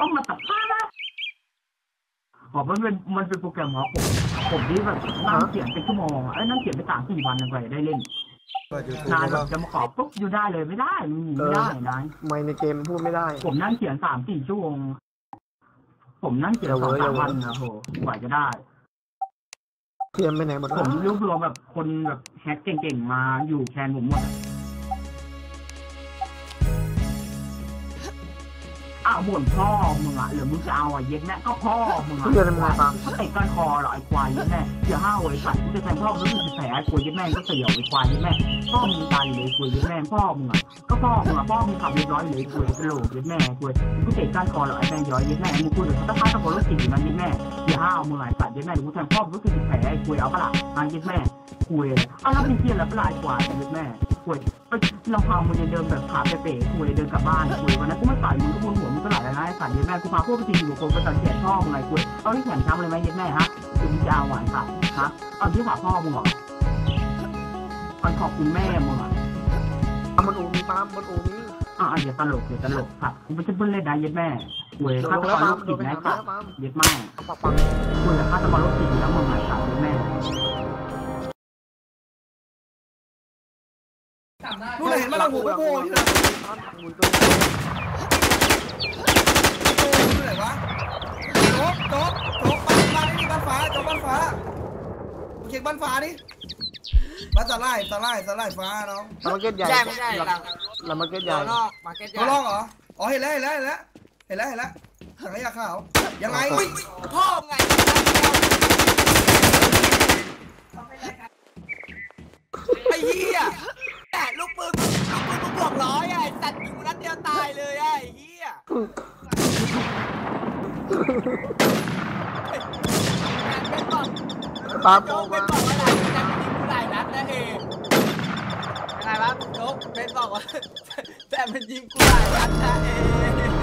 ต้องมาตัดผ้านะบอกมันเป็นมันเป็นโปรแกรมของผมผมที่แบบนั่งเขียนเป็นชั่วโมงอะไอ้ยนั่งเขียนไปสามสี่วันยังไงได้เล่นเปิดยูทูบนายแบก็บจะมาขอปุ๊บอยู่ได้เลยไม่ได้มันมีไม่ได้นายไม่ในเกมพูดไม่ได้ ผมนั่งเขียนสามสี่ชั่วโมงผมนั่งเขียนสองสามวันนะโหกว่าจะได้เทียมไปไหนหมดผแล้วมรวบรวมแบบคนแบบแฮกเก่งๆมาอยู่แทนผมหมด อะอ้าวบ่นพ่อมึงอะหรือมึงจะเอาอะเย็ดแม่ก็พ่อมึงอะเพื่อนทำไงฟังถ้าเตะก้านคอเหรอไอ้ควายเย็ดแม่อย่าห้าวไอ้สัตว์กูจะแทงพ่อมึงรู้สึกแผลไอ้ควายเย็ดแม่ก็เสียวไอ้ควายเย็ดแม่พ่อมึงตายอยู่เลยไอ้ควายเย็ดแม่พ่อมึงอะก็พ่อมึงอะพ่อมึงขับเรียบร้อยอยู่เลยไอ้ควายกระโหลกเย็ดแม่ควายกูเตะก้านคอเหรอไอ้แม่ย้อยเย็ดแม่มึงพูดเลยถ้าพาตะโกนรถสี่มันเย็ดแม่อย่าห้าวมึงอะไอ้สัตว์เย็ดแม่เดี๋ยวกูแทงพ่อมึงรู้สึกแผลไอ้ควายเอาปะล่ะมาเย็ดแม่คุยเลยเอาแล้วเป็นเที่ยแล้วปลายกว่าชีวิตแม่คุยไปลำพังมึงจะเดินแบบขาเป๋ๆคุยเดินกลับบ้านคุยวันนั้นกูไม่ต่อยมึงก็บน หัวมึงก็หลายแล้วนะไอ้สัตว์เย็ดแม่กูพาพวกไปตีอยู่คนไปตัดแขนพ่อมึงไงคุยเอาที่แขนช้ำเลยไหมเย็ดแม่ฮะถึงจะเอาหวานสัตว์ฮะเอาที่ขาพ่อมึงเหรอมันขอบคุณแม่มึงอะเอามันอูมีปั๊มมันอูมีอะอย่าตลกอย่าตลกสัตว์กูไม่ใช่เพื่อนเล่นนะเย็ดแม่คุยโดฆานตลงกแล้วรปั๊โรมคโดจินตไปนะหาสัตว์แล้วปั๊มเย็ดแม่ปักปังคุยฆาตกรโรคจิตแล้วมึงไงสัตว์เย็ดแม่นู่นน่ะเห็นไหมเราหูไปโผล่ที่ไหน มุนตัว โผล่ที่ไหนวะ โจ๊กโจ๊กโจ๊กบ้านบ้านนี่บ้านฟ้าจ๊กบ้านฟ้าเช็คบ้านฟ้าดิบ้านสาลายสาลายสาลายฟ้าน้องลามาเก็ตใหญ่ใช่ไม่ใช่หลังลามาเก็ตใหญ่ยวนอกมาเก็ตใหญ่เขาลองเหรออ๋อเห็นแล้วเห็นแล้วเห็นแล้วเห็นแล้วเห็นแล้วถังขยะขาวยังไงพ่อไงไอ้เหี้ยแหมลูกปืนลูกปืนมึงบวกร้อยไอ้สัตว์ยิงนัดเดียวตายเลยไอ้เหี้ย เป็นบอกปั๊มโจ๊กเป็มานบอกว่าอะไรจะยิงกูหลายนัดนะเองยังไงวะโจ๊กเป็นบอกว่าแต่มันยิงกูหลายนัดนะเอง